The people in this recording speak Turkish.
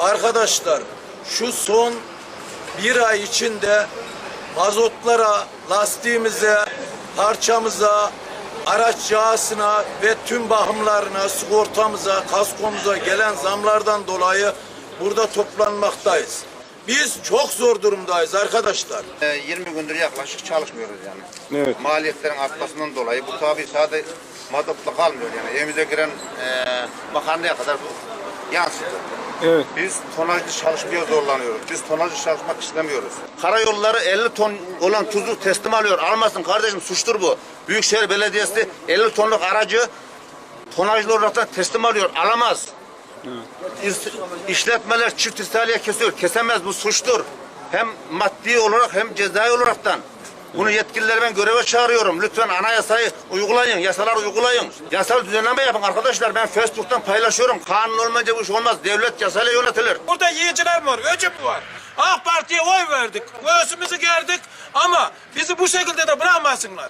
Arkadaşlar şu son bir ay içinde mazotlara, lastiğimize, parçamıza, araç yağsına ve tüm bakımlarına, sigortamıza, kaskomuza gelen zamlardan dolayı burada toplanmaktayız. Biz çok zor durumdayız arkadaşlar. Ee, 20 gündür yaklaşık çalışmıyoruz yani. Evet. Maliyetlerin artmasından dolayı bu tabi sadece mazotla kalmıyor yani. Evimize giren e, makarnaya kadar bu yansıdı. Evet. Biz tonajlı çalışmaya zorlanıyoruz. Biz tonajlı çalışmak istemiyoruz. Karayolları 50 ton olan tuzu teslim alıyor. Almasın kardeşim suçtur bu. Büyükşehir Belediyesi 50 tonluk aracı tonajlı olarak teslim alıyor. Alamaz. İs- İşletmeler çift istihdaliye kesiyor. Kesemez bu suçtur. Hem maddi olarak hem cezai olaraktan. Bunu yetkilileri ben göreve çağırıyorum. Lütfen anayasayı uygulayın, yasalar uygulayın. Yasal düzenleme yapın arkadaşlar. Ben Facebook'tan paylaşıyorum. Kanun olmayınca bu iş olmaz. Devlet yasayla yönetilir. Burada yiyiciler mi var? Öcü mü var? AK Parti'ye oy verdik. Göğsümüzü gerdik ama bizi bu şekilde de bırakmasınlar.